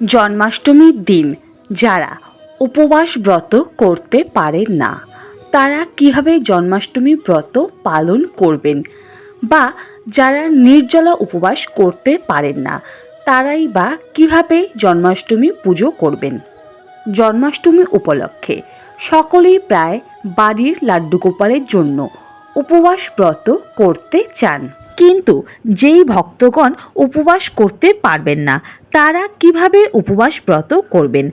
জন্মাষ্টমীর দিন যারা উপবাস ব্রত করতে পারেন না, তারা কীভাবে জন্মাষ্টমী ব্রত পালন করবেন বা যারা নির্জলা উপবাস করতে পারেন না, তারাই বা কীভাবে জন্মাষ্টমী পুজো করবেন? জন্মাষ্টমী উপলক্ষে সকলেই প্রায় বাড়ির লাড্ডু গোপালের জন্য উপবাস ব্রত করতে চান। কিন্তু যেই ভক্তগণ উপবাস করতে পারবেন না তারা কীভাবে উপবাস ব্রত করবেন?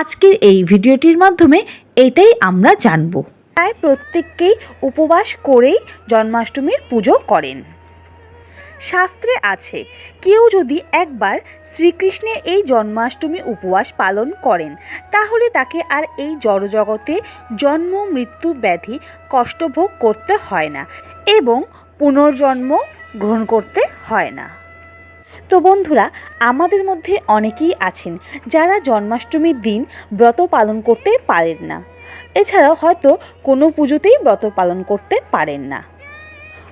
আজকের এই ভিডিওটির মাধ্যমে এটাই আমরা জানব। প্রায় প্রত্যেককেই উপবাস করেই জন্মাষ্টমীর পুজো করেন। শাস্ত্রে আছে, কেউ যদি একবার শ্রীকৃষ্ণের এই জন্মাষ্টমী উপবাস পালন করেন, তাহলে তাকে আর এই জড়জগতে জন্ম, মৃত্যু, ব্যাধি কষ্টভোগ করতে হয় না এবং পুনর্জন্ম গ্রহণ করতে হয় না। তো বন্ধুরা, আমাদের মধ্যে অনেকেই আছেন যারা জন্মাষ্টমীর দিন ব্রত পালন করতে পারেন না। এছাড়াও হয়তো কোনো পুজোতেই ব্রত পালন করতে পারেন না।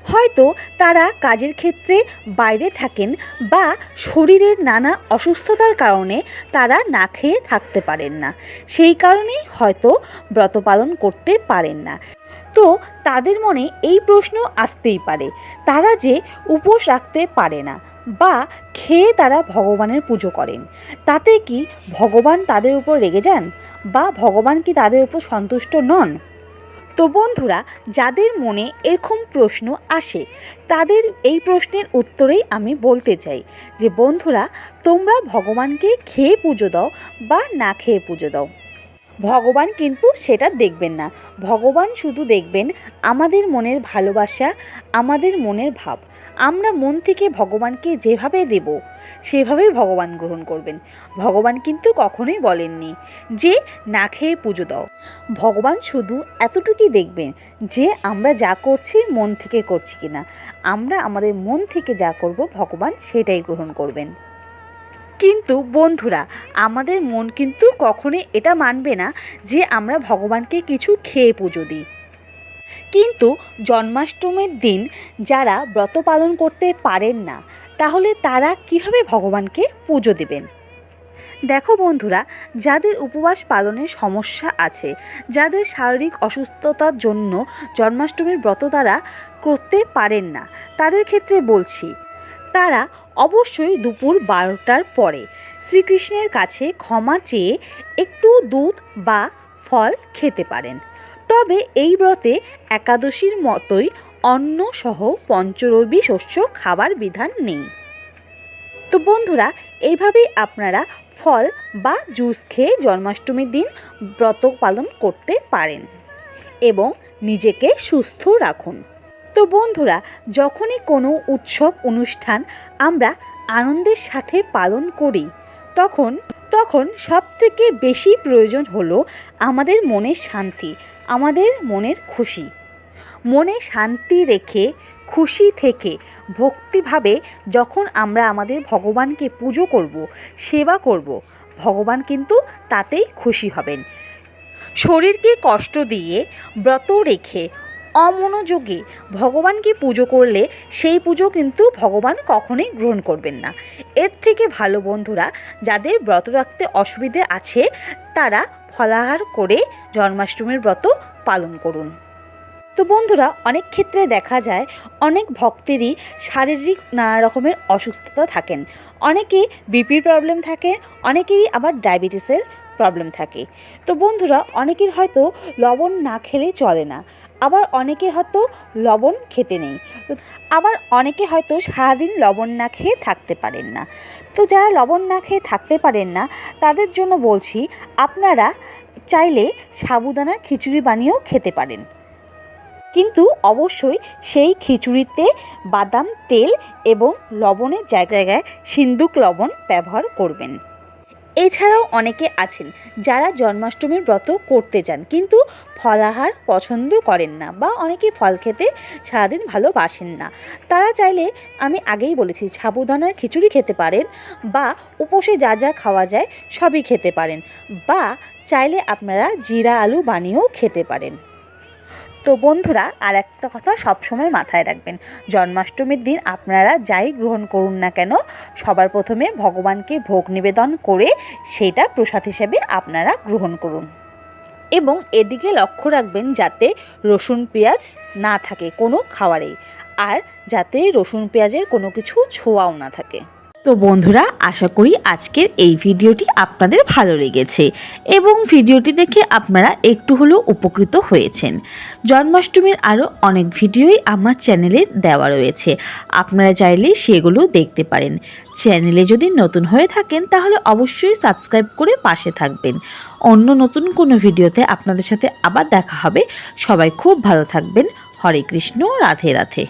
হয়তো তারা কাজের ক্ষেত্রে বাইরে থাকেন বা শরীরের নানা অসুস্থতার কারণে তারা না খেয়ে থাকতে পারেন না। সেই কারণেই হয়তো ব্রত পালন করতে পারেন না। তো তাদের মনে এই প্রশ্ন আসতেই পারে, তারা যে উপোস রাখতে পারে না বা খেয়ে তারা ভগবানের পুজো করেন। তাতে কি ভগবান তাদের উপর রেগে যান বা ভগবান কি তাদের উপর সন্তুষ্ট নন? তো বন্ধুরা, যাদের মনে এরকম প্রশ্ন আসে, তাদের এই প্রশ্নের উত্তরেই আমি বলতে চাই যে, বন্ধুরা, তোমরা ভগবানকে খেয়ে পুজো দাও বা না খেয়ে পুজো দাও। ভগবান কিন্তু সেটা দেখবেন না। ভগবান শুধু দেখবেন আমাদের মনের ভালোবাসা, আমাদের মনের ভাব। আমরা মন থেকে ভগবানকে যেভাবে দেব, সেভাবেই ভগবান গ্রহণ করবেন। ভগবান কিন্তু কখনোই বলেননি যে, না খেয়ে পুজো দাও। ভগবান শুধু এতটুকুই দেখবেন যে, আমরা যা করছি মন থেকে করছি কিনা। আমরা আমাদের মন থেকে যা করব, ভগবান সেটাই গ্রহণ করবেন। কিন্তু বন্ধুরা, আমাদের মন কিন্তু কখনোই এটা মানবে না যে, আমরা ভগবানকে কিছু খেয়ে পুজো দিই। কিন্তু জন্মাষ্টমীর দিন যারা ব্রত পালন করতে পারেন না, তাহলে তারা কীভাবে ভগবানকে পুজো দেবেন? দেখো বন্ধুরা, যাদের উপবাস পালনের সমস্যা আছে, যাদের শারীরিক অসুস্থতার জন্য জন্মাষ্টমীর ব্রত তারা করতে পারেন না, তাদের ক্ষেত্রে বলছি, তারা অবশ্যই দুপুর বারোটার পরে শ্রীকৃষ্ণের কাছে ক্ষমা চেয়ে একটু দুধ বা ফল খেতে পারেন। তবে এই ব্রতে একাদশীর মতোই অন্ন সহ পঞ্চরবি শস্য খাবার বিধান নেই। তো বন্ধুরা, এইভাবেই আপনারা ফল বা জুস খেয়ে জন্মাষ্টমীর দিন ব্রত পালন করতে পারেন এবং নিজেকে সুস্থ রাখুন। তো বন্ধুরা, যখনই কোনো উৎসব, অনুষ্ঠান আমরা আনন্দের সাথে পালন করি, তখন তখন সবথেকে বেশি প্রয়োজন হলো আমাদের মনের শান্তি, আমাদের মনের খুশি। মনে শান্তি রেখে, খুশি থেকে, ভক্তিভাবে যখন আমরা আমাদের ভগবানকে পুজো করব, সেবা করব, ভগবান কিন্তু তাতেই খুশি হবেন। শরীরকে কষ্ট দিয়ে, ব্রত রেখে অমনোযোগী। ভগবানকে পুজো করলে সেই পুজো কিন্তু ভগবান কখনোই গ্রহণ করবেন না। এর থেকে ভালো বন্ধুরা, যাদের ব্রত রাখতে অসুবিধে আছে, তারা ফলাহার করে জন্মাষ্টমীর ব্রত পালন করুন। তো বন্ধুরা, অনেক ক্ষেত্রে দেখা যায়, অনেক ভক্তেরই শারীরিক নানা রকমের অসুস্থতা থাকেন। অনেকে বিপির প্রবলেম থাকে, অনেকেরই আবার ডায়াবেটিসের প্রবলেম থাকে। তো বন্ধুরা, অনেকের হয়তো লবণ না খেলে চলে না। আবার অনেকের হয়তো লবণ খেতে নেই। আবার অনেকে হয়তো সারাদিন লবণ না খেয়ে থাকতে পারেন না। তো যারা লবণ না খেয়ে থাকতে পারেন না, তাদের জন্য বলছি, আপনারা চাইলে সাবুদানার খিচুড়ি বানিয়েও খেতে পারেন। কিন্তু অবশ্যই সেই খিচুড়িতে বাদাম, তেল এবং লবণের জায়গায় জায়গায় সিন্দুক লবণ ব্যবহার করবেন। এছাড়াও অনেকে আছেন যারা জন্মাষ্টমীর ব্রত করতে চান কিন্তু ফলাহার পছন্দ করেন না বা অনেকে ফল খেতে সারাদিন ভালোবাসেন না। তারা চাইলে, আমি আগেই বলেছি, সাবুদানার খিচুড়ি খেতে পারেন বা উপসে যা যা খাওয়া যায় সবই খেতে পারেন বা চাইলে আপনারা জিরা আলু বানিয়েও খেতে পারেন। তো বন্ধুরা, আর একটা কথা সবসময় মাথায় রাখবেন। জন্মাষ্টমীর দিন আপনারা যাই গ্রহণ করুন না কেন, সবার প্রথমে ভগবানকে ভোগ নিবেদন করে সেটা প্রসাদ হিসেবে আপনারা গ্রহণ করুন। এবং এদিকে লক্ষ্য রাখবেন যাতে রসুন পেঁয়াজ না থাকে কোনো খাবারেই আর যাতে রসুন পেঁয়াজের কোনো কিছু ছোঁয়াও না থাকে। তো বন্ধুরা, আশা করি আজকের এই ভিডিওটি আপনাদের ভালো লেগেছে এবং ভিডিওটি দেখে আপনারা একটু হলেও উপকৃত হয়েছেন। জন্মাষ্টমীর আরও অনেক ভিডিওই আমার চ্যানেলে দেওয়া রয়েছে। আপনারা চাইলে সেগুলো দেখতে পারেন। চ্যানেলে যদি নতুন হয়ে থাকেন, তাহলে অবশ্যই সাবস্ক্রাইব করে পাশে থাকবেন। অন্য নতুন কোনো ভিডিওতে আপনাদের সাথে আবার দেখা হবে। সবাই খুব ভালো থাকবেন। হরে কৃষ্ণ, রাধে রাধে।